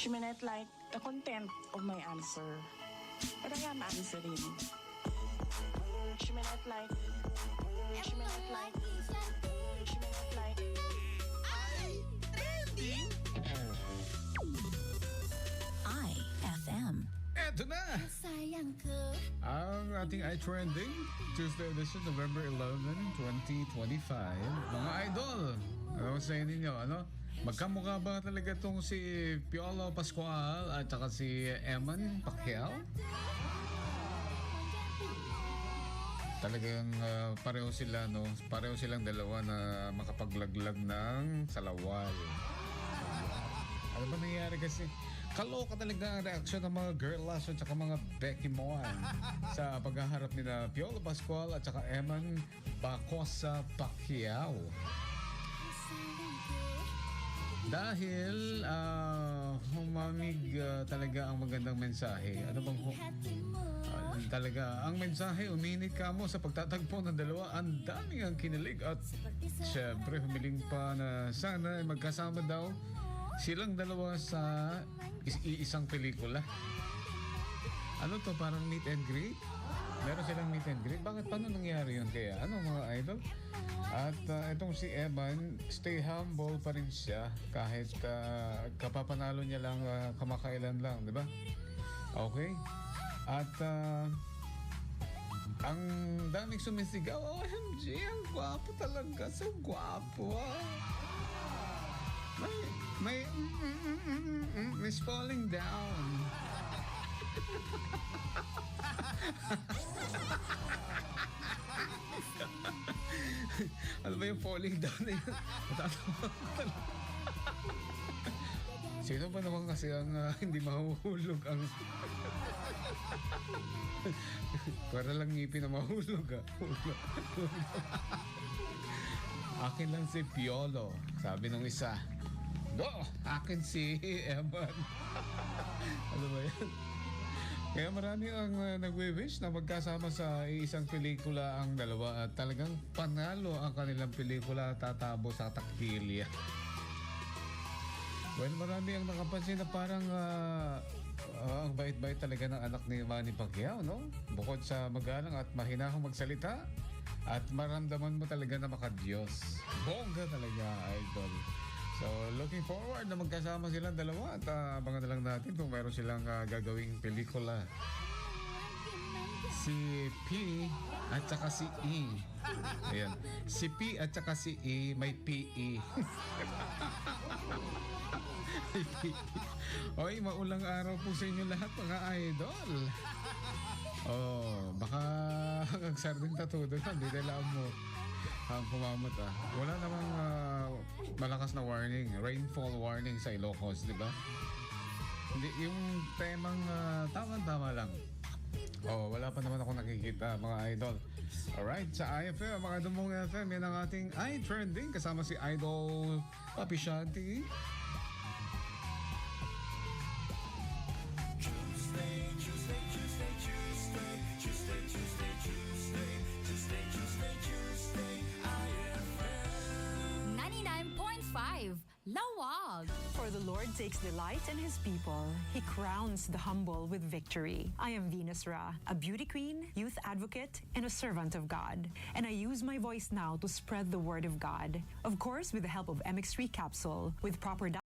She may not like the content of my answer, but I am answering. She may not like, she may not like, she may not like. IFM. Eto na! Sayang ko Ang ating iTrending, Tuesday edition, November 11, 2025. Mga idol, ano sa ninyo, ano? Magkamukha ba talaga tong si Piolo Pascual at saka si Eman Pacquiao? Talagang ah, pareho sila, no? Pareho silang dalawa na makapaglaglag ng salawal. Ano ba nangyayari kasi? Kaloka talaga ang reaksyon ng mga girlas at saka mga Becky Moan sa paghaharap ni na Piolo Pascual at saka Eman Bacosa Pacquiao. Dahil ah, humamig ah, talaga ang magandang mensahe. Ano bang hu- Ah, talaga, ang mensahe, uminit ka mo sa pagtatagpo ng dalawa. Ang daming ang kinilig at syempre humiling pa na sana ay magkasama daw silang dalawa sa is- iisang pelikula. Ano to, parang meet and greet? Meron silang meet and greet? Bakit paano nangyari yun kaya? Ano mga idol? At ah, itong si Evan, stay humble pa rin siya kahit ah, kapapanalo niya lang ah, kamakailan lang, di ba? Okay? At ah, ang daming sumisigaw, OMG, ang gwapo talaga. So gwapo. May, may, mm, mm, mm, mm, mm, is falling down. ano ba yung falling down na yun? Sino ba naman kasi ang ah, hindi mahuhulog ang... Para lang ngipin na mahulog ah. Hulog. akin lang si Piolo. Sabi nung isa. Do, akin si Eman. ano ba yan? Kaya marami ang uh, nagwe-wish na magkasama sa isang pelikula ang dalawa at talagang panalo ang kanilang pelikula tatabo sa taktilya. Well, marami ang nakapansin na parang ah, ah, ang bait-bait talaga ng anak ni Manny Pacquiao, no? Bukod sa magalang at mahinahong magsalita at maramdaman mo talaga na makadiyos. Bongga talaga, idol. So, looking forward na magkasama silang dalawa at uh, abangan na lang natin kung meron silang ah, gagawing pelikula. Si P at saka si E. Ayan. Si P at saka si E may PE. Oy, maulang araw po sa inyo lahat mga idol. Oh, baka hanggang sarding tatudo na, hindi nila mo ang kumamot ah. Wala namang ah, malakas na warning, rainfall warning sa Ilocos, di ba? Hindi, yung temang ah, tama-tama lang. Oh, wala pa naman ako nakikita mga idol. Alright, sa IFM, mga dumong FM, yan ang ating iTrending kasama si Idol Papi For the Lord takes delight in his people. He crowns the humble with victory. I am Venus Ra, a beauty queen, youth advocate, and a servant of God. And I use my voice now to spread the word of God. Of course, with the help of MX3 capsule, with proper